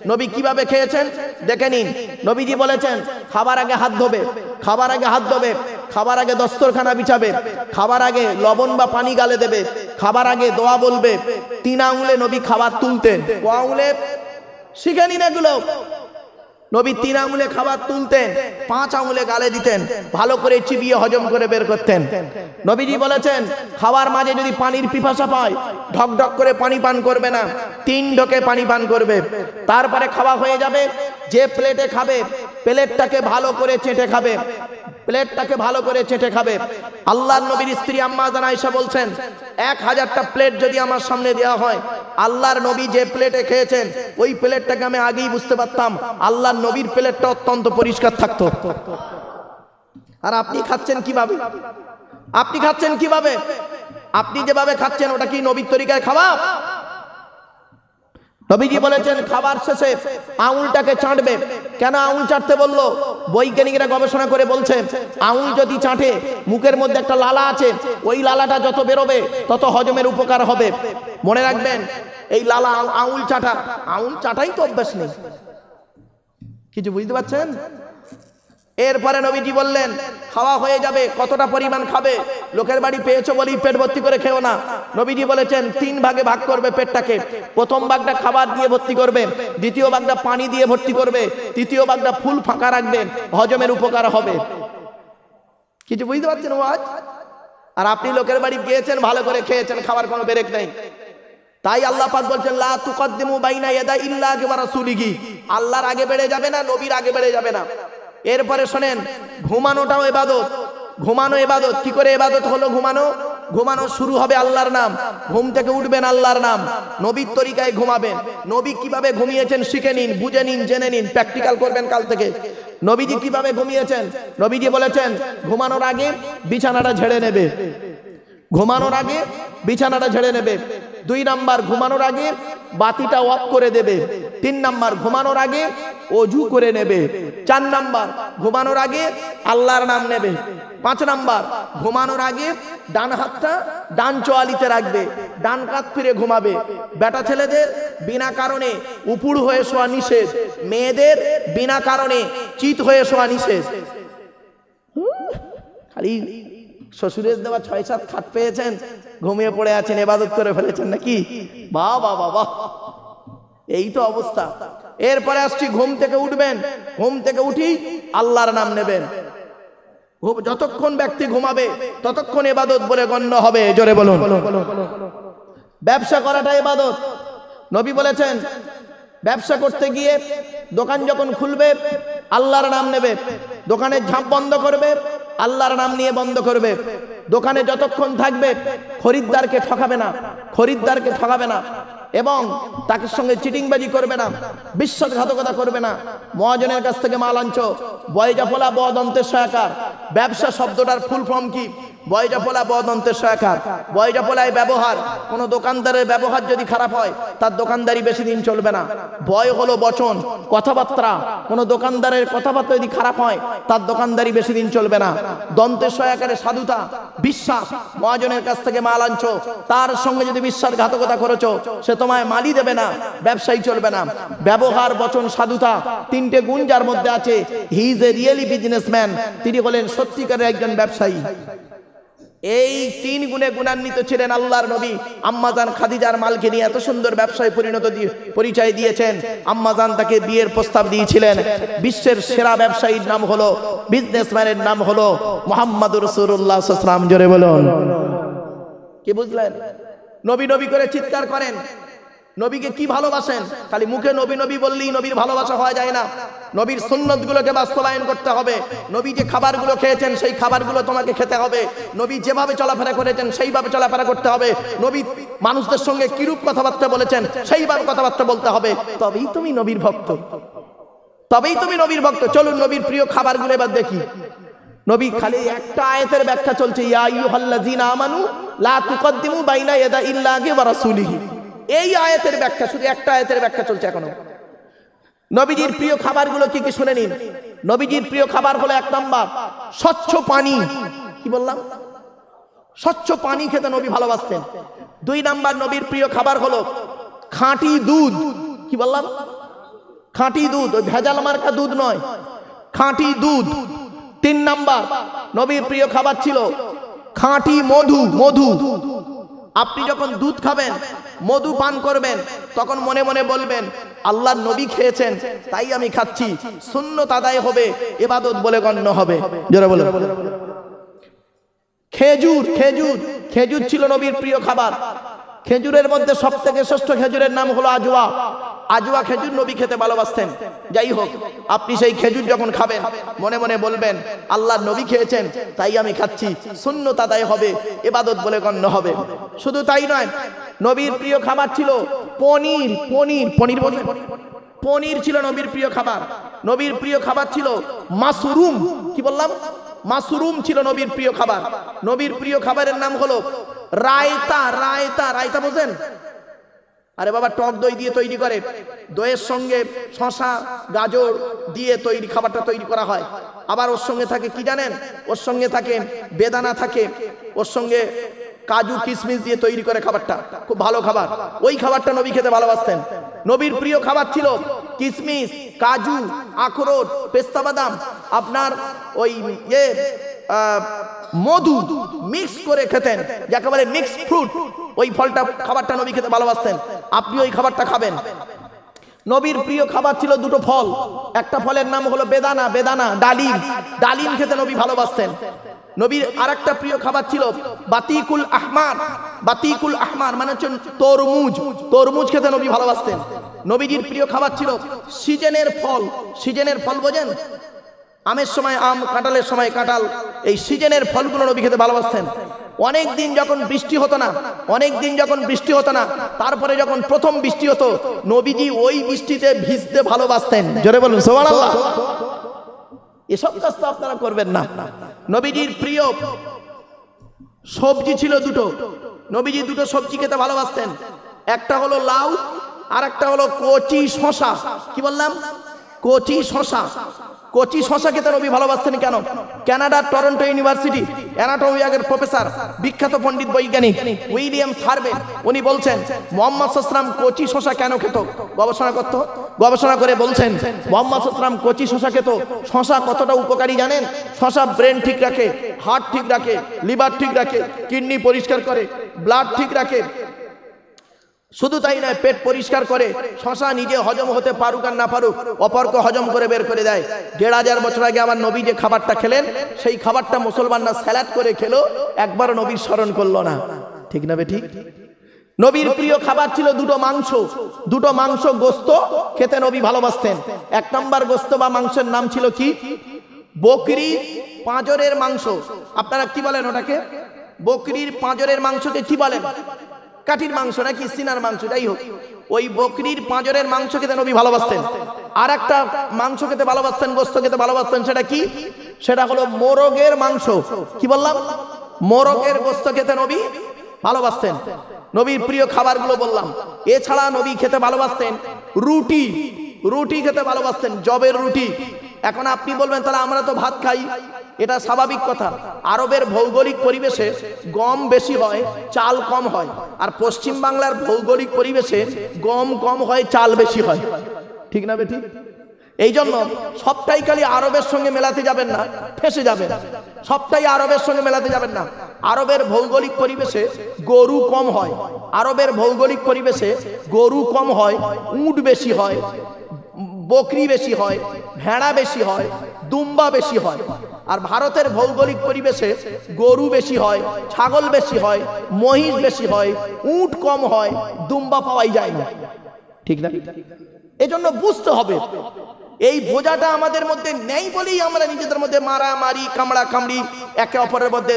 নবী কীভাবে খেয়েছেন? দেখে নিন। নবীজি বলেছেন, খাবার আগে হাত ধোবে, খাবার আগে হাত ধোবে, খাবার আগে দস্তরখানা বিছাবে, খাবার আগে লবণ বা পানি গালে দেবে, খাবার আগে দোয়া বলবে। তিন আঙুলে নবী খাবার তুলতেন। ক আঙুলে? শিখে নিন এগুলো। নবী তিন আঙুলে খাবার তুলতেন, পাঁচ আঙুলে গালে দিতেন, ভালো করে চিবিয়ে হজম করে বের করতেন। নবীজি বলেছেন খাবার মাঝে যদি পানির পিপাসা পায়, ঢক ঢক করে পানি পান করবে না, তিন ঢকে পানি পান করবে। তারপরে খাওয়া হয়ে যাবে, যে প্লেটে খাবে প্লেটটাকে ভালো করে চেটে খাবে। প্লেটটাকে ভালো করে চেটে খাবে। আল্লাহর নবীর স্ত্রী আম্মা জানা এসে বলছেন, এক হাজারটা প্লেট যদি আমার সামনে দেওয়া হয়, আল্লাহর নবী যে প্লেটে খেয়েছেন, ওই প্লেটটাকে আমি আগেই বুঝতে পারতাম, আল্লাহর নবীর প্লেটটা অত্যন্ত পরিষ্কার থাকতো। আর আপনি খাচ্ছেন কীভাবে? আপনি খাচ্ছেন কীভাবে? আপনি যেভাবে খাচ্ছেন, ওটা কি নবীর তরিকায় খাওয়া? নবীজি বলেছেন, খাবার শেষে আউলটাকে চাঁটবে। কেন আউল চাটতে বলল? বৈজ্ঞানিকরা গবেষণা করে বলছে আউল যদি চাঁটে, মুখের মধ্যে একটা লালা আছে, ওই লালাটা যত বেরোবে, তত হজমের উপকার হবে। মনে রাখবেন, এই লালা আউল চাটা আউল চাটাই তো অভ্যাস নেই। কিছু বুঝতে পারছেন? এরপরে নবীজি বললেন, খাওয়া হয়ে যাবে, কতটা পরিমাণ খাবে? লোকের বাড়ি পেয়েছ বলেই পেট ভর্তি করে খেও না। নবীজি বলেছেন, তিন ভাগে ভাগ করবে পেটটাকে। প্রথম ভাগটা খাবার দিয়ে ভর্তি করবে, দ্বিতীয় ভাগটা পানি দিয়ে ভর্তি করবে, তৃতীয় ভাগটা ফুল ফাঁকা রাখবে, হজমের উপকার হবে। কিছু বুঝতে পারছেন আজ আর আপনি লোকের বাড়ি গিয়েছেন, ভালো করে খেয়েছেন খাবার কোনো বেরেক নেই। তাই আল্লাহ পাক বলছেন, লা তুকদ্দিমু বাইনা ইয়াদা ইল্লা ওয়া রাসূলিহি। আল্লাহর আগে বেড়ে যাবে না, নবীর আগে বেড়ে যাবে না। এরপরে শোনেন, ঘুমানোটাও এবাদত। ঘুমানো ইবাদত কি করে এবাদত হলো ঘুমানো? ঘুমানো শুরু হবে আল্লাহর নাম, ঘুম থেকে উঠবেন আল্লাহর নাম, নবীর তরিকায় ঘুমাবেন। নবী কীভাবে ঘুমিয়েছেন শিখে নিন, বুঝে নিন, জেনে নিন প্র্যাকটিক্যাল করবেন কাল থেকে। নবীজি কীভাবে ঘুমিয়েছেন? নবীজি বলেছেন, ঘুমানোর আগে বিছানাটা ঝেড়ে নেবে। ঘুমানোর আগে বিছানাটা ঝেড়ে নেবে। দুই নাম্বার, ঘুমানোর আগে বাতিটা অফ করে দেবে। তিন নাম্বার ঘুমানোর আগে অজু করে নেবে। চার নাম্বার ঘুমানোর আগে আল্লাহর নাম নেবে। পাঁচ নাম্বার ঘুমানোর আগে ডান হাতটা ডান চোয়ালিতে রাখবে। ডান কাত ফিরে ঘুমাবে। বেটা ছেলেদের বিনা কারণে উপুড় হয়ে শোয়া নিষেধ। মেয়েদের বিনা কারণে চিত হয়ে শোয়া নিষেধ। খালি শ্বশুরের দেওয়া ছয় সাত খাট পেয়েছেন, ঘুমিয়ে পড়ে আছেন, এবাদত করে ফেলেছেন নাকি? বা বাহ বাহ। এই তো অবস্থা। এরপরে আসছি ঘুম থেকে উঠবেন। ঘুম থেকে উঠি আল্লাহর নাম নেবেন। যতক্ষণ ব্যক্তি ঘুমাবে, ততক্ষণ এবাদত বলে গণ্য হবে। জোরে বলুন। ব্যবসা করাটা এবাদত নবী বলেছেন, ব্যবসা করতে গিয়ে দোকান যখন খুলবে, আল্লাহর নাম নেবে। দোকানের ঝাঁপ বন্ধ করবে, আল্লাহর নাম নিয়ে বন্ধ করবে। দোকানে যতক্ষণ থাকবে, খরিদ্দারকে ঠকাবে না। খরিদ্দারকে ঠকাবে না। এবং তাকে সঙ্গে চিটিংবাজি করবে না বিশ্বাসঘাতকতা করবে না। মহাজনের কাছ থেকে মাল আনছো বয়জাফলা বদন্তের সহায়কার ব্যবসা শব্দটার ফুল ফর্ম কি? বয়জাফলা বদন্তের সহায়কার বয়জাফলায় ব্যবহার, কোন দোকানদারের ব্যবহার যদি খারাপ হয়, তার দোকানদারি বেশি দিন চলবে না। বয় হলো বচন, কথাবার্তা, কোন দোকানদারের কথাবার্তা যদি খারাপ হয়, তার দোকানদারি বেশি দিন চলবে না। দন্তের সহায়কারে সাধুতা, বিশ্বাস, মহাজনের কাছ থেকে মাল আনছো, তার সঙ্গে যদি বিশ্বাসঘাতকতা করেছ, সে তোমায় মালই দেবে না, ব্যবসায়ী চলবে না। ব্যবহার বচন সাধুতা, তিনটে গুণ যার মধ্যে আছে he is a really businessman তিনি হলেন সত্যিকারের একজন ব্যবসায়ী। এই তিন গুণে গুণান্বিত ছিলেন আল্লাহর নবী। আম্মাজান খাদিজার মালকে নিয়ে এত সুন্দর ব্যবসায় পরিণত দিয়ে পরিচয় দিয়েছেন। আম্মাজান তাকে বিয়ের প্রস্তাব দিয়েছিলেন। বিশ্বের সেরা ব্যবসায়ীর নাম হলো বিজনেসম্যানের নাম হলো মোহাম্মদ রসুল্লাহ সাল্লাম জোরে বলুন। কি বুঝলেন? নবী নবী করে চিৎকার করেন। নবীকে কি ভালোবাসেন? খালি মুখে নবী নবী বললেই নবীর ভালোবাসা হওয়া যায় না। নবীর সুন্নত গুলোকে বাস্তবায়ন করতে হবে। নবী যে খাবারগুলো খেয়েছেন, সেই খাবারগুলো তোমাকে খেতে হবে। নবী যেভাবে চলাফেরা করেছেন, সেইভাবে চলাফেরা করতে হবে। নবী মানুষদের সঙ্গে কিরূপ কথাবার্তা বলেছেন, সেইভাবে কথাবার্তা বলতে হবে। তবেই তুমি নবীর ভক্ত। তবেই তুমি নবীর ভক্ত। চলুন নবীর প্রিয় খাবারগুলো এবার দেখি। নবী খালি একটা আয়াতের ব্যাখ্যা চলছে, ইয়া আইয়ুহাল্লাযীনা আমানু লা তুকদ্দিমু বাইনা ইয়াদা ইল্লাহি ওয়া রাসূলিহি। এই আয়াতের ব্যাখ্যা, শুধু একটা আয়াতের ব্যাখ্যা চলছে এখনও। নবীজির প্রিয় খাবারগুলো কি কি শুনে নিন? নবীজির প্রিয় খাবার হলো এক নম্বর, স্বচ্ছ পানি। কি বললাম? স্বচ্ছ পানি খেতে নবী ভালোবাসতেন। দুই নাম্বার নবীর প্রিয় খাবার হলো খাঁটি দুধ। কি বললাম? খাঁটি দুধ, ওই ভেজাল মার্কা দুধ নয়, খাঁটি দুধ। তিন নাম্বার, নবীর প্রিয় খাবার ছিল খাঁটি মধু মধু। আপনি যখন দুধ খাবেন মধু পান করবেন, তখন মনে মনে বলবেন আল্লাহ নবী খেয়েছেন, তাই আমি খাচ্ছি শূন্য তাদাই হবে এবাদত বলে গণ্য হবে। খেজুর খেজুর খেজুর ছিল নবীর প্রিয় খাবার। খেজুরের মধ্যে সব থেকে শ্রেষ্ঠ খেজুরের নাম হলো আজওয়া। আজওয়া খেজুর নবী খেতে ভালোবাসতেন। যাই হোক, আপনি সেই খেজুর যখন খাবেন, মনে মনে বলবেন, আল্লাহ নবী খেয়েছেন, তাই আমি খাচ্ছি শূন্য তাদাই হবে, এবাদত বলে গণ্য হবে। শুধু তাই নয়, নবীর প্রিয় খাবার ছিল পনির পনির পনির বলে পনির ছিল নবীর প্রিয় খাবার। নবীর প্রিয় খাবার ছিল মাশরুম কি বললাম? মাশরুম ছিল নবীর প্রিয় খাবার। নবীর প্রিয় খাবারের নাম হলো রায়তা রায়তা রায়তা বোঝেন? আরে বাবা, টক দই দিয়ে তৈরি করে। দইয়ের সঙ্গে শশা গাজর দিয়ে তৈরি, খাবারটা তৈরি করা হয়। আবার ওর সঙ্গে থাকে কি জানেন? ওর সঙ্গে থাকে বেদানা থাকে, ওর সঙ্গে কাজু, কিশমিশ দিয়ে তৈরি করে খাবারটা। খুব ভালো খাবার। ওই খাবারটা নবী খেতে ভালোবাসতেন। নবীর প্রিয় খাবার ছিল কিশমিশ, কাজু, আখরোট, পেস্তা বাদাম। আপনার ওই ইয়ে মধু মিক্স করে খেতেন, যাকে বলে মিক্স ফ্রুট ওই ফলটা খাবারটা নবী খেতে ভালোবাসতেন। আপনি ওই খাবারটা খাবেন। নবীর প্রিয় খাবার ছিল দুটো ফল। একটা ফলের নাম হলো বেদানা বেদানা, ডালিম। ডালিম খেতে নবী ভালোবাসতেন। নবীর আরেকটা প্রিয় খাবার ছিল বাতিকুল আহমার। বাতিকুল আহমার মানে হচ্ছে তরমুজ। তরমুজ খেতে নবী ভালোবাসতেন। নবীজির প্রিয় খাবার ছিল সিজনের ফল। সিজনের ফল বোঝেন? আমের সময় আম কাঁঠালের সময় কাঁঠাল। এই সিজনের ফলগুলো নবী খেতে ভালোবাসতেন। অনেক দিন যখন বৃষ্টি হতো না অনেক দিন যখন বৃষ্টি হতো না তারপরে যখন প্রথম বৃষ্টি হতো নবীজি ওই বৃষ্টিতে ভিজতে ভালোবাসতেন। জোরে বলুন সোমান আল্লাহ এসব কাজ তো আপনারা করবেন না। নবীজির প্রিয় সবজি ছিল দুটো। নবীজি দুটো সবজি খেতে ভালোবাসতেন। একটা হলো লাউ আর একটা হলো কচি শশা কি বললাম? কচি শশা কচি শশা খেতে নবী ভালোবাসতেন কেন? কানাডার টরন্টো ইউনিভার্সিটি, অ্যানাটোমিয়াগের প্রফেসর, বিখ্যাত পণ্ডিত বৈজ্ঞানিক উইলিয়াম সার্ভে, উনি বলছেন, মোহাম্মদ সসরাম কচি শশা কেন খেত? গবেষণা করত, গবেষণা করে বলছেন, মোহাম্মদ সসরাম কচি শশা খেত। শশা কতটা উপকারী জানেন? শশা ব্রেন ঠিক রাখে, হার্ট ঠিক রাখে, লিভার ঠিক রাখে, কিডনি পরিষ্কার করে, ব্লাড ঠিক রাখে শুধু তাই নয়, পেট পরিষ্কার করে শশা নিজে হজম হতে পারুক আর না পারুক, অপরকে হজম করে বের করে দেয়। দেড় হাজার বছর আগে আমার নবী যে খাবারটা খেলেন, সেই খাবারটা মুসলমানরা স্যালাড করে খেলো, একবার নবীর স্মরণ করল না। ঠিক না ঠিক? নবীর প্রিয় খাবার ছিল দুটো মাংস। দুটো মাংস গোস্ত, খেতে নবী ভালোবাসতেন। এক নম্বর গোস্ত বা মাংসের নাম ছিল কি? বকরি পাঁজরের মাংস। আপনারা কি বলেন ওটাকে? বকরির পাঁজরের মাংসকে কি বলেন? কাঠির মাংস নাকি সিনার মাংস, যাই হোক। ওই বকরির পাঁজরের মাংস খেতে নবী ভালোবাসতেন। আর একটা মাংস খেতে ভালোবাসতেন, গোস্ত খেতে ভালোবাসতেন, সেটা কি? সেটা হলো মোরগের মাংস। কি বললাম? মোরগের গোস্ত খেতে নবী ভালোবাসতেন। নবীর প্রিয় খাবারগুলো বললাম। এছাড়া নবী খেতে ভালোবাসতেন রুটি। রুটি খেতে ভালোবাসতেন, জবের রুটি। এখন আপনি বলবেন, তাহলে আমরা তো ভাত খাই। এটা স্বাভাবিক কথা। আরবের ভৌগোলিক পরিবেশে গম বেশি হয়, চাল কম হয়। আর পশ্চিম বাংলার ভৌগোলিক পরিবেশে গম কম হয়, চাল বেশি হয়। ঠিক না বেটি? এই জন্য সবটাই খালি আরবের সঙ্গে মেলাতে যাবেন না, ফেসে যাবেন। সবটাই আরবের সঙ্গে মেলাতে যাবেন না। আরবের ভৌগোলিক পরিবেশে গরু কম হয়। আরবের ভৌগোলিক পরিবেশে গরু কম হয়, উট বেশি হয়। বকরি বেশি হয়, ভেড়া বেশি হয়, দুম্বা বেশি হয়। আর ভারতের ভৌগোলিক পরিবেশে গরু বেশি হয়, ছাগল বেশি হয়, মহিষ বেশি হয়, উট কম হয়, দুম্বা পাওয়াই যায় না। ঠিক না? এজন্য বুঝতে হবে, এই বোঝাটা আমাদের মধ্যে নেই বলেই আমরা নিজেদের মধ্যে মারামারি কামড়া কামড়ি একে অপরের মধ্যে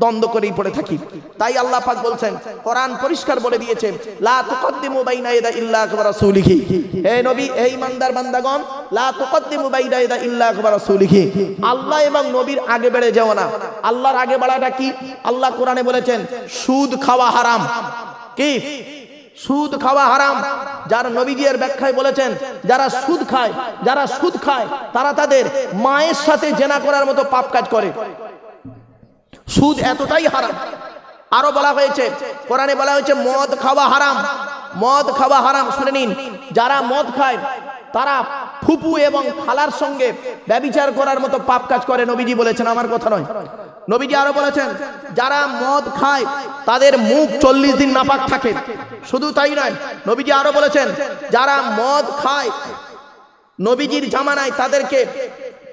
দ্বন্দ্ব করেই পড়ে থাকি। তাই আল্লাহ পাক বলছেন, কোরআন পরিষ্কার বলে দিয়েছেন, লা তুকদ্দিমু বাইনা ইয়াদা ইল্লা ওয়া রাসূলিহি। হে নবী, হে ইমানদার বান্দাগণ, লা তুকদ্দিমু বাইনা ইয়াদা ইল্লা ওয়া রাসূলিহি। আল্লাহ এবং নবীর আগে বেড়ে যাও না। আল্লাহর আগে বাড়াটা কি? আল্লাহ কোরআনে বলেছেন, সুদ খাওয়া হারাম। কি? সুদ খাওয়া হারাম। যারা নবীজির ব্যাখ্যায় বলেছেন, যারা সুদ খায়, যারা সুদ খায়, তারা তাদের মায়ের সাথে জেনা করার মতো পাপ কাজ করে। সুদ এতটাই হারাম। আরও বলা হয়েছে, কোরআনে বলা হয়েছে, মদ খাওয়া হারাম। মদ খাওয়া হারাম, শুনে নিন। যারা মদ খায়, তারা ফুপু এবং খালার সঙ্গে ব্যবিচার করার মতো পাপ কাজ করে, নবীজি বলেছেন, আমার কথা নয়। নবীজি আরও বলেছেন, যারা মদ খায়, তাদের মুখ চল্লিশ দিন নাপাক থাকে। শুধু তাই নয়, নবীজি আরও বলেছেন, যারা মদ খায়, নবীজির জামানায় তাদেরকে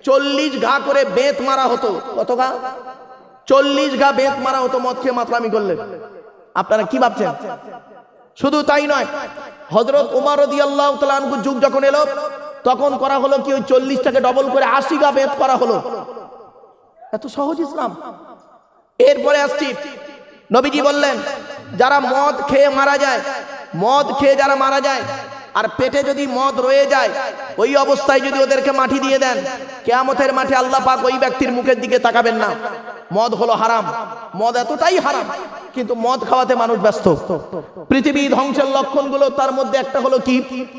চল্লিশ ঘা করে বেত মারা হতো। কত ঘা? চল্লিশ ঘা বেত মারা হতো, মদ খেয়ে মাতলামি করলে। আপনারা কি ভাবছেন? শুধু তাই নয় হজরত উমার যুগ যখন এলো, তখন করা হলো কি ওই চল্লিশটাকে ডবল করে আশি গা বেত করা হলো। এত সহজ ইসলাম। এরপরে আসছি, নবীজি বললেন, যারা মদ খেয়ে মারা যায়, মদ খেয়ে যারা মারা যায় আর পেটে যদি মদ রয়ে যায়, ওই অবস্থায় যদি ওদেরকে মাটি দিয়ে দেন, কেয়ামতের মাঠে আল্লাহ পাক ওই ব্যক্তির মুখের দিকে তাকাবেন না। মদ হলো হারাম। মদ এতটাই হারাম, কিন্তু মদ খাওয়াতে মানুষ ব্যস্ত। পৃথিবী ধ্বংসের লক্ষণগুলো তার মধ্যে একটা হলো কি?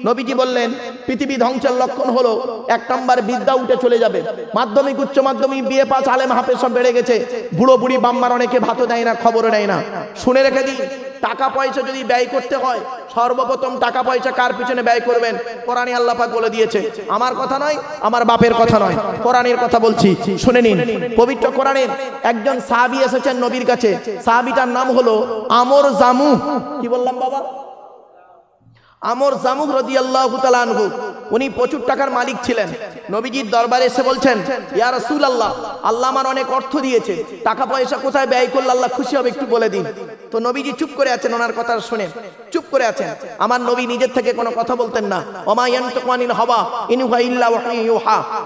নবীজি বললেন, পৃথিবী ধ্বংসের লক্ষণ হলো এক নম্বর বিদ্যা উঠে চলে যাবে। মাধ্যমিক, উচ্চ মাধ্যমিক বিয়ে পাস আলেম, হাফেজ সব বেড়ে গেছে। বুড়ো বুড়ি বাম্মার অনেকে ভাতও দেয় না, খবরও নেয় না। শুনে রেখে দিন টাকা পয়সা যদি ব্যয় করতে হয়, সর্বপ্রথম টাকা পয়সা কার পিছনে ব্যয় করবেন? কোরআন আল্লাহ পাক বলে দিয়েছে। আমার কথা নয়, আমার বাপের কথা নয়। কোরআনের কথা বলছি। শুনে নিন, পবিত্র কোরআনের একজন সাহাবি এসেছেন নবীর কাছে। সাহাবিটার নাম হলো আমর জামু। কি বললাম বাবা? আমর জামুক রদি আল্লাহ আনহু, উনি প্রচুর টাকার মালিক ছিলেন। নবীজির দরবারে এসে বলছেন, ইয়া রাসূল আল্লাহ আল্লাহ আমার অনেক অর্থ দিয়েছে। টাকা পয়সা কোথায় ব্যয় করলে আল্লাহ খুশি হবে একটু বলে দিন। তো নবীজি চুপ করে আছেন, ওনার কথা শুনে। চুপ করে আছেন। আমার নবী নিজের থেকে কোনো কথা বলতেন না। ওমা হবা আনিল হাওয়া, ইন হুয়া ইল্লা ওয়াহয়ুন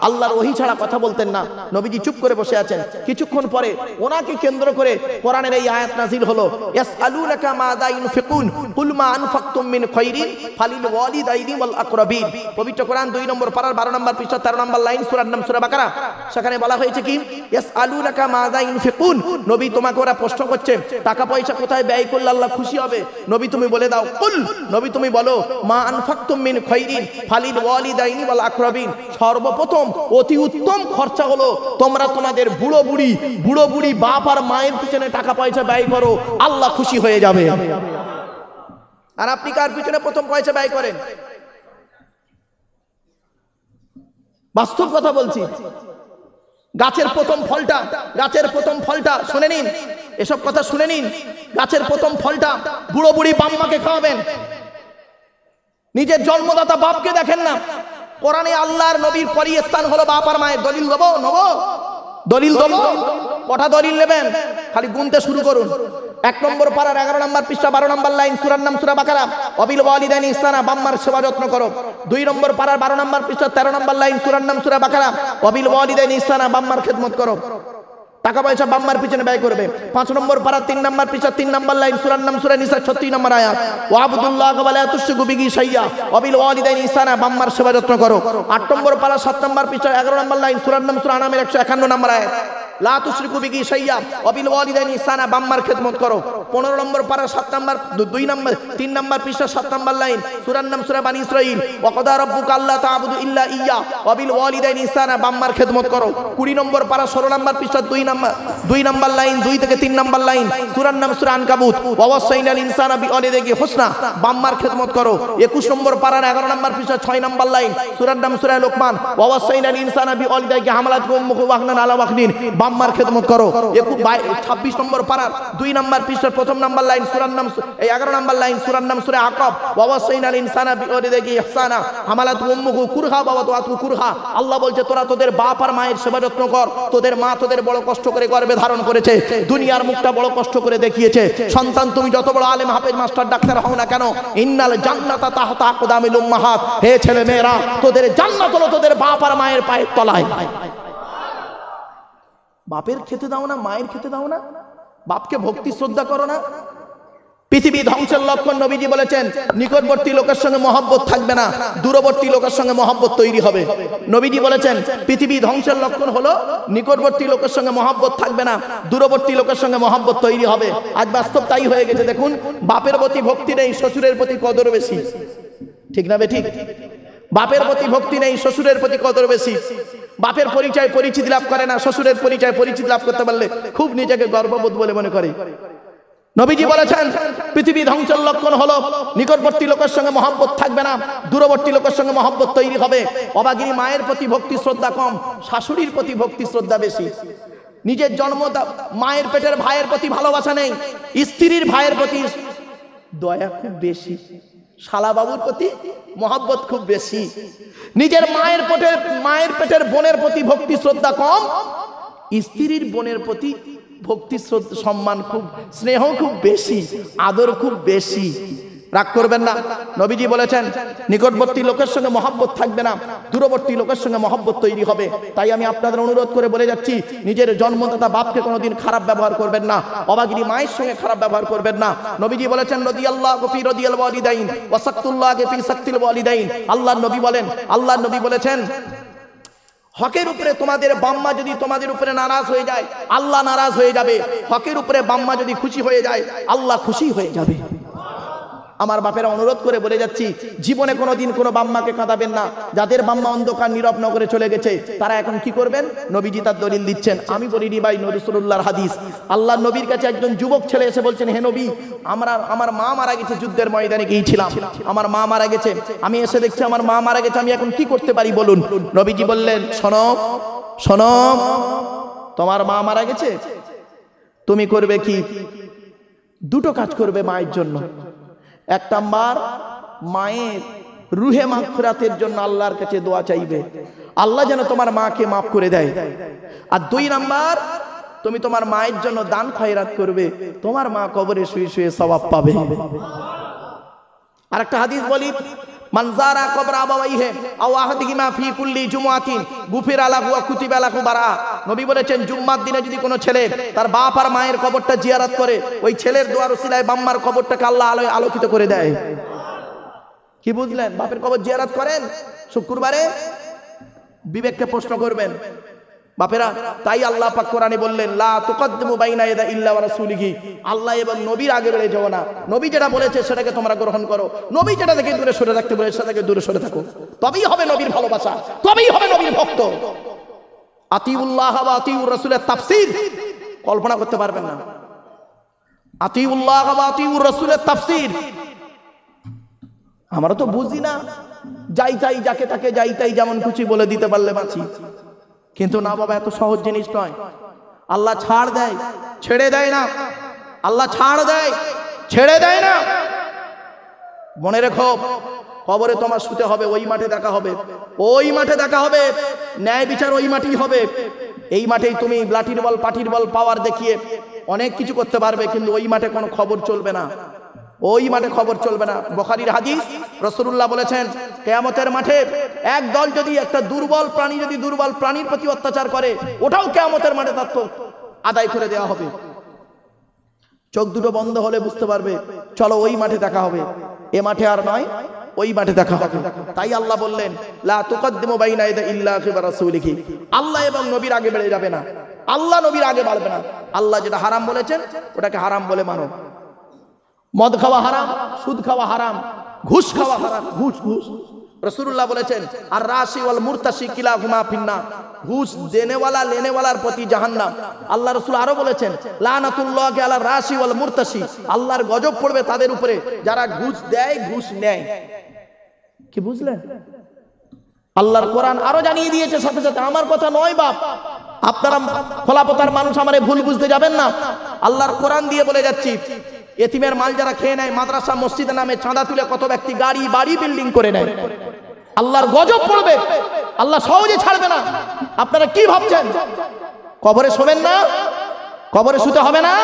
আল্লাহর ওহী ছাড়া কথা বলতেন না। নবীজি চুপ করে বসে আছেন। কিছুক্ষণ পরে ওনাকে কেন্দ্র করে কোরআনের এই আয়াত নাযিল হলো। ইয়াসআলুনাকা মাযা ইউনফিকুন কুল মা আনফাকতুম মিন খায়রিন ফালিল ওয়ালিদাইনি ওয়াল আকরাবিন। পবিত্র কোরআন 2 নম্বর পারার 12 নম্বর পৃষ্ঠা 13 নম্বর লাইন, সূরার নাম সূরা বাকারা। সেখানে বলা হয়েছে কি? ইয়াসআলুনাকা মাযা ইউনফিকুন নবী তোমাকে ওরা প্রশ্ন করছে টাকা পয়সা কোথায় ব্যয় করলে আল্লাহ খুশি হবে? নবী তুমি বলে দাও, কুল। নবী তুমি বলো, মা আনফাকতুম মিন খায়রিন ফালিল ওয়ালিদাইনি ওয়াল আকরাবিন। সর্বপ্রথম, অতি উত্তম খরচা হলো, তোমরা তোমাদের বুড়ো বুড়ি বুড়ো বুড়ি বাপ আর মায়ের পিছনে টাকা পয়সা ব্যয় করো, আল্লাহ খুশি হয়ে যাবে। আর আপনি কার পিছনে প্রথম পয়সা ব্যয় করেন? বাস্তব কথা বলছি। গাছের প্রথম ফলটা, গাছের প্রথম ফলটা শুনে নিন। এসব কথা শুনে নিন। গাছের প্রথম ফলটা বুড়ো বুড়ি বাম্মাকে খাওয়াবেন। নিজের জন্মদাতা বাপকে দেখেন না। কোরআনে আল্লাহর নবীর পরই স্থান হলো বাপ আর মায়ের দলিল দেবো, নেব? দলিল দেবো? কটা দলিল নেবেন? খালি গুনতে শুরু করুন। এক নম্বর পাড়ার এগারো নম্বর পৃষ্ঠা, বারো নম্বর লাইন, সুরার নাম সুরা বাকারা। অবিল ওয়ালিদাইন ইস্তানা বাম্মার সেবা যত্ন করো। দুই নম্বর পাড়ার বারো নম্বর পৃষ্ঠা, তেরো নম্বর লাইন, সুরার নাম সুরা বাকারা। অবিল ওয়ালিদাইন ইস্তানা বাম্মার খেদমত করো। টাকা পয়সা বাম্মার পিছনে ব্যয় করবে। পাঁচ নম্বর পাড়া তিন নম্বর পৃষ্ঠা, তিন নম্বর লাইন, সুরার নাম সুরা নিসা, ছত্রিশ নম্বর আয়া ও আবদুল্লাহ বলে তুষ্য গুবিগি সাইয়া অবিল ওয়ালিদাইন ইসানা বাম্মার সেবা যত্ন করো। আট নম্বর পাড়া সাত নম্বর পৃষ্ঠা, এগারো নম্বর লাইন, সুরার নাম সুরা নামের একশো একান্ন নম্বর আয়াত। লা তুশরিকু বিহি শাইয়্যা ওয়াবিল ওয়ালিদাইনি ইহসানা বাম্মার খেদমত করো। 15 নম্বর পারা সাত নম্বর দুই নম্বর, তিন নম্বর পৃষ্ঠা, সাত নম্বর লাইন। সূরার নাম সূরা বানি ইসরাঈল ওয়া কাদা রাব্বুকা আল্লা তা'বুদু ইল্লা ইয়্যা ওয়াবিল ওয়ালিদাইনি ইহসানা। বাম্মার খেদমত করো। 20 নম্বর পারা 16 নম্বর পৃষ্ঠা, দুই নম্বর দুই নম্বর লাইন, দুই থেকে তিন নম্বর লাইন। সূরার নাম সূরা আনকাবুত। ওয়াসাইনাল ইনসানা বিওয়ালিদাইহি হুসনা। বাম্মার খেদমত করো। 21 নম্বর পারার 11 নম্বর পৃষ্ঠা, ছয় নম্বর লাইন। সূরার নাম সূরা লোকমান। ওয়াসাইনাল ইনসানা বিওয়ালিদাইহি হামালাত উম্মুহু ওয়াহনান আলা ওয়াহনিন। বাম্মার খেদমত করো। ছাব্বিশ নম্বর পাড়ার, দুই নম্বর পৃষ্ঠার প্রথম নাম্বার লাইন সুরার নাম এই এগারো নম্বর লাইন সুরার নাম সুরে আকব। বাবা সৈনাল ইনসানা বিওরিদেগি ইহসানা। হামালাত উম্মুহু কুরহা, বাবা তো আতু কুরহা। আল্লাহ বলছে, তোরা তোদের বাপ আর মায়ের সেবা যত্ন কর। তোদের মা তোদের বড় কষ্ট করে গর্বে ধারণ করেছে। দুনিয়ার মুখটা বড় কষ্ট করে দেখিয়েছে। সন্তান, তুমি যত বড় আলেম, হাফেজ, মাস্টার, ডাক্তার হও না কেন? ইন্নাল জান্নাতা তাহতা আকদামিল উম্মাহাত। হে ছেলে মেয়েরা তোদের জান্নাত হলো তোদের বাপ আর মায়ের পায়ের তলায়। বাপের খেতে দাও না, মায়ের খেতে দাও না। বাপকে ভক্তি শ্রদ্ধা করো না। পৃথিবী ধ্বংসের লক্ষণ নবীজি বলেছেন, নিকটবর্তী লোকের সঙ্গে মহব্বত থাকবে না, দূরবর্তী লোকের সঙ্গে মহব্বত তৈরি হবে। নবীজি বলেছেন, পৃথিবী ধ্বংসের লক্ষণ হলো, নিকটবর্তী লোকের সঙ্গে মহব্বত থাকবে না, দূরবর্তী লোকের সঙ্গে মহব্বত তৈরি হবে। আজ বাস্তব তাই হয়ে গেছে, দেখুন, বাপের প্রতি ভক্তি নেই, শ্বশুরের প্রতি কদর বেশি। ঠিক না বে ঠিক? বাপের প্রতি ভক্তি নেই, শ্বশুরের প্রতি কদর বেশি? বাপের পরিচয় পরিচিতি লাভ করে না, শ্বশুরের পরিচয় পরিচিতি লাভ করতে পারলে খুব নিজেকে গর্ববোধ বলে মনে করে। নবীজি বলেছেন, পৃথিবী ধ্বংসের লক্ষণ হলো, নিকটবর্তী লোকের সঙ্গে মহব্বত থাকবে না, দূরবর্তী লোকের সঙ্গে মহব্বত তৈরি হবে। অবাগিনী মায়ের প্রতি ভক্তি শ্রদ্ধা কম, শাশুড়ির প্রতি ভক্তি শ্রদ্ধা বেশি। নিজের জন্ম মায়ের পেটের ভাইয়ের প্রতি ভালোবাসা নেই, স্ত্রীর ভাইয়ের প্রতি দয়া খুব বেশি। শালাবাবুর প্রতি মহাব্বত খুব বেশি। নিজের মায়ের পেটের মায়ের পেটের বোনের প্রতি ভক্তি শ্রদ্ধা কম, স্ত্রীর বোনের প্রতি ভক্তি সম্মান খুব, স্নেহ খুব বেশি, আদর খুব বেশি। রাগ করবেন না। নবীজি বলেছেন, নিকটবর্তী লোকের সঙ্গে মহব্বত থাকবে না। দূরবর্তী লোকের সঙ্গে মহব্বত তৈরি হবে। তাই আমি আপনাদের অনুরোধ করে বলে যাচ্ছি, নিজের জন্মদাতা বাপকে কোনোদিন খারাপ ব্যবহার করবেন না। অবাগিনী মায়ের সঙ্গে খারাপ ব্যবহার করবেন না। নবীজি বলেছেন রদি আল্লাহ গফি রদি আল ওয়ালিদাইন ওয়াসাক্তুল্লাহ গফি সাক্তিল ওয়ালিদাইন। আল্লাহ নবী বলেন আল্লাহ নবী বলেছেন, হকের উপরে তোমাদের বাম্মা যদি তোমাদের উপরে নারাজ হয়ে যায়, আল্লাহ নারাজ হয়ে যাবে। হকের উপরে বাম্মা যদি খুশি হয়ে যায়, আল্লাহ খুশি হয়ে যাবে। আমার বাপেরা অনুরোধ করে বলে যাচ্ছি, জীবনে কোনো দিন কোনো বাম্মাকে কাঁদাবেন না। যাদের বাম্মা অন্ধকার, নীরব নগরে চলে গেছে, তারা এখন কি করবেন? নবীজি তার দলিল দিচ্ছেন। আমি বলিনি ভাই নরিসুল্লাহর হাদিস। আল্লাহ নবীর কাছে একজন যুবক ছেলে এসে বলছেন, হে নবী, আমরা, আমার মা মারা গেছে, যুদ্ধের ময়দানে গিয়েছিলাম। আমার মা মারা গেছে। আমি এসে দেখছি, আমার মা মারা গেছে, আমি এখন কি করতে পারি বলুন? নবীজি বললেন, শোনো শোনো, তোমার মা মারা গেছে? তুমি করবে কি? দুটো কাজ করবে মায়ের জন্য। এক নাম্বার, মায়ের রুহে মাফরাতের জন্য আল্লাহর কাছে দোয়া চাইবে। আল্লাহ যেন তোমার মাকে মাফ করে দেয়। আর দুই নাম্বার, তুমি তোমার মায়ের জন্য দান খয়রাত করবে। তোমার মা কবরে শুয়ে শুয়ে সবাব পাবে। আর একটা হাদিস বলি মানজারা কবরা বাবাইহে আও আহাদিহিমা ফি কুল্লি জুমআতিন, গুফির আলাহু ওয়া কুতিবা লাহু বারা নবী বলেছেন, জুম্মার দিনে যদি কোনো ছেলে তার বাপ আর মায়ের কবরটা জিয়ারত করে, ওই ছেলের দোয়ার উসিলায় বাম্মার কবরটাকে আল্লাহ আলোয় আলোকিত করে দেয়। কি বুঝলেন? বাপের কবর জিয়ারত করেন? শুক্রবারে বিবেককে প্রশ্ন করবেন বাপেরা, তাই আল্লাহ পাক কোরআনে বললেন, লা তুকদ্দিমু বাইনা ইয়াদা ইল্লা ওয়া রাসূলিহি। আল্লাহ এবং নবীর আগে বেড়ে যাও না। নবী যেটা বলেছে সেটাকে তোমরা গ্রহণ করো। নবী যেটা থেকে দূরে সরে থাকতে বলেছে সেটা থেকে দূরে সরে থাকো। তবেই হবে নবীর ভালোবাসা, তবেই হবে নবীর ভক্ত। আতিউল্লাহ ওয়া আতিউর রাসূলের তাফসীর। কল্পনা করতে পারবেন না। আতিউল্লাহ ওয়া আতিউর রাসূলের তাফসীর। আমরা তো বুঝি না। যাই তাই যাকে তাকে, যাই তাই যেমন খুশি বলে দিতে পারলে বাঁচি। কিন্তু না বাবা, এত সহজ জিনিস নয়। আল্লাহ ছাড় দেয়, ছেড়ে দেয় না। আল্লাহ ছাড় দেয়, ছেড়ে দেয় না। মনে রেখো, কবরে তোমার শুতে হবে, ওই মাঠে দেখা হবে। ওই মাঠে দেখা হবে, ন্যায় বিচার ওই মাঠেই হবে। এই মাঠেই তুমি লাঠির বল, পাটির বল, পাওয়ার দেখিয়ে অনেক কিছু করতে পারবে, কিন্তু ওই মাঠে কোনো খবর চলবে না। ওই মাঠে খবর চলবে না। বখারির হাদিস রসুল্লাহ বলেছেন, কেয়ামতের মাঠে এক দল যদি একটা দুর্বল প্রাণী যদি দুর্বল প্রাণীর প্রতি অত্যাচার করে, ওটাও কেয়ামতের মাঠে তার আদায় করে দেওয়া হবে। চোখ দুটো বন্ধ হলে বুঝতে পারবে, চলো ওই মাঠে দেখা হবে। এ মাঠে আর নয়, ওই মাঠে দেখা হবে। তাই আল্লাহ বললেন, লা ইল্লা আল্লাহ এবং নবীর আগে বেড়ে যাবে না। আল্লাহ নবীর আগে বাড়বে না। আল্লাহ যেটা হারাম বলেছেন, ওটাকে হারাম বলে মানো। মদ খাওয়া হারাম সুদ খাওয়া হারাম ঘুষ খাওয়া হারাম। ঘুষ ঘুষ। রসুল্লাহ বলেছেন আর রাশি ওয়াল মুরতাসি কিলা ঘুমা ফিন্না ঘুষ দেনেওয়ালা লেনেওয়ালার প্রতি জাহান্নাম। আল্লাহ রসুল আরও বলেছেন লানাতুল্লাহ আলা রাশি ওয়াল মুরতাসি আল্লাহর গজব পড়বে তাদের উপরে। যারা ঘুষ দেয় ঘুষ নেয়। কি বুঝলেন? আল্লাহর কোরআন আরও জানিয়ে দিয়েছে সাথে সাথে আমার কথা নয় বাপ। আপনারা খোলাপতার মানুষ আমারে ভুল বুঝতে যাবেন না। আল্লাহর কোরআন দিয়ে বলে যাচ্ছি এতিমের মাল যারা খেয়ে নেয়, মাদ্রাসা, মসজিদের নামে চাঁদা তুলে কত ব্যক্তি গাড়ি, বাড়ি বিল্ডিং করে নেয়। আল্লাহর গজব পড়বে, আল্লাহ সহজে ছাড়বে না। আপনারা কি ভাবছেন? কবরে শোবেন না? কবরে শুতে হবে না?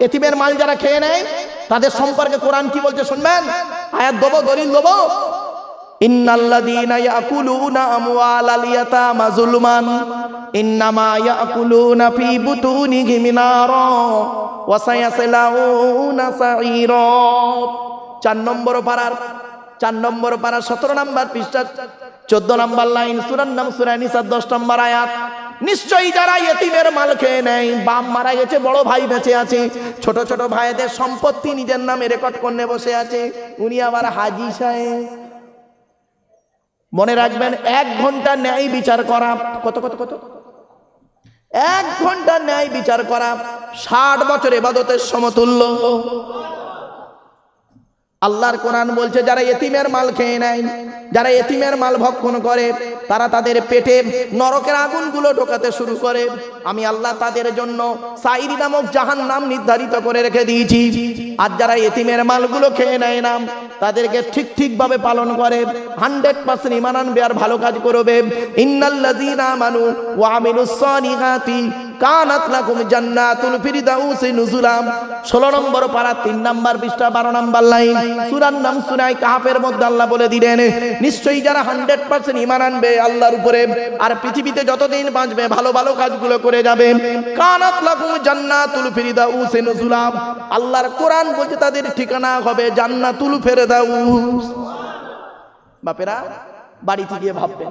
এতিমের মাল যারা খেয়ে নেয়, তাদের সম্পর্কে কোরআন কি বলছে শুনবেন? আয়াত দেবো, দলিল দেবো। ইন্নাল্লাযীনা ইয়াকুলুনা আমওয়ালাল ইয়াতামা যুলমান, ইন্নামা ইয়াকুলুনা ফি বুতুনিহিম নারা, ওয়া সায়াসলাউনা সাঈরা। চার নম্বর পারার চার নম্বর পারার সতেরো নম্বর পৃষ্ঠা, চোদ্দ নম্বর লাইন সুরার নাম সুরা নিসার দশ নম্বর আয়াত। নিশ্চয়ই যারা এতিমের মাল খেয়ে নেয়, বাপ মারা গেছে, বড় ভাই বেঁচে আছে, ছোট ছোট ভাইদের সম্পত্তি নিজের নামে রেকর্ড করে বসে আছে, উনি আবার হাজি সাহেব। মনে রাখবেন, এক ঘণ্টা ন্যায় বিচার করা, কত কত কত? এক ঘণ্টা ন্যায় বিচার করা, ষাট বছর এবাদতের সমতুল্য। আল্লাহর কোরআন বলছে, যারা এতিমের মাল খেয়ে নেয়, যারা এতিমের মাল ভক্ষণ করে, তারা তাদের পেটে নরকের আগুনগুলো ঢোকাতে শুরু করে। আমি আল্লাহ তাদের জন্য সাইরি নামক জাহান নাম নির্ধারিত করে রেখে দিয়েছি। আর যারা এতিমের মালগুলো খেয়ে নেয় না, তাদেরকে ঠিক ঠিকভাবে পালন করে। হান্ড্রেড পার্সেন্ট ইমান বেয়ার ভালো কাজ করবে। ইন্নাল্লাযীনা আমানু ওয়া আমিলুস সালিহাতি কানাত লাকুম জান্নাতুল ফিরদাউসি নুজুলাম। 16 নম্বর পারা 3 নাম্বার পৃষ্ঠা 12 নাম্বার লাইন। সূরার নাম সূরা কাহাফের মধ্যে আল্লাহ বলে দিলেন, নিশ্চয়ই যারা 100% ঈমান আনবে আল্লাহর আর পৃথিবীতে যতদিন বাঁচবে, ভালো ভালো করে যাবে। কানাত আল্লাহর কোরআন বলছে, তাদের ঠিকানা হবে জান্নাতুল বাপেরা, বাড়িতে গিয়ে ভাববেন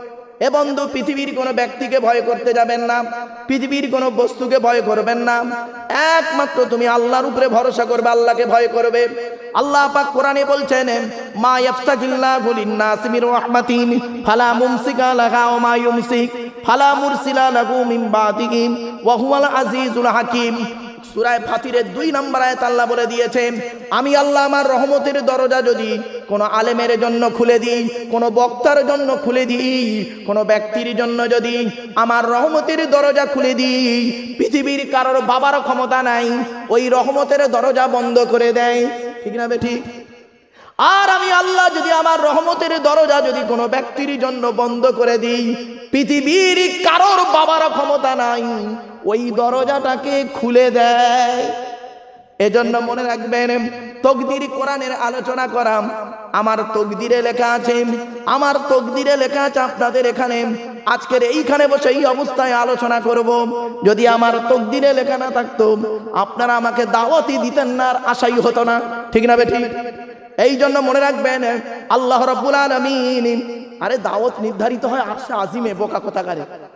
এ বন্ধু, পৃথিবীর কোনো ব্যক্তিকে ভয় করতে যাবেন না, পৃথিবীর কোনো বস্তুকে ভয় করবেন না। একমাত্র তুমি আল্লাহর উপরে ভরসা করবে, আল্লাহকে ভয় করবে। আল্লাহ পাক কোরআনে বলছেন, মা ইয়াফতাকিল্লাহু লিন-নাসি মির রাহমাতিন, ফালা মুমসিকা লাহা ওয়া মা ইউমসিক, ফালা মুরসিলা লাহু মিন বাদিহি ওয়া হুয়াল আজিজুল হাকীম। সুরায় ফাতিরের দুই নম্বর আয়াত আল্লাহ বলে দিয়েছে, আমি আল্লাহ আমার রহমতের দরজা যদি কোনো আলেমের জন্য খুলে দিই, কোনো বক্তার জন্য খুলে দিই, কোনো ব্যক্তির জন্য যদি আমার রহমতের দরজা খুলে দিই, পৃথিবীর কারোর বাবার ক্ষমতা নাই, ওই রহমতের দরজা বন্ধ করে দেয়। ঠিক না বেঠিক আর আমি আল্লাহ যদি আমার রহমতের দরজা যদি কোনো ব্যক্তির জন্য বন্ধ করে দিই, পৃথিবীর কারোর বাবার ক্ষমতা নাই ওই দরজাটাকে খুলে দেয়। এজন্য মনে রাখবেন, তকদির কোরআনের আলোচনা করাম আমার তকদিরে লেখা আছে, আমার তকদিরে লেখা আছে আপনাদের এখানে। আজকের এইখানে বসে এই অবস্থায় আলোচনা করব। যদি আমার তকদিরে লেখা না থাকতো, আপনারা আমাকে দাওয়াতি দিতেন না, আর আশাই হতো না। ঠিক না বেঠিক? এই জন্য মনে রাখবেন, আল্লাহ রব্বুল আলমিন, আরে দাওয়াত নির্ধারিত হয় আশা আজিমে, বোকা কোথাকারে।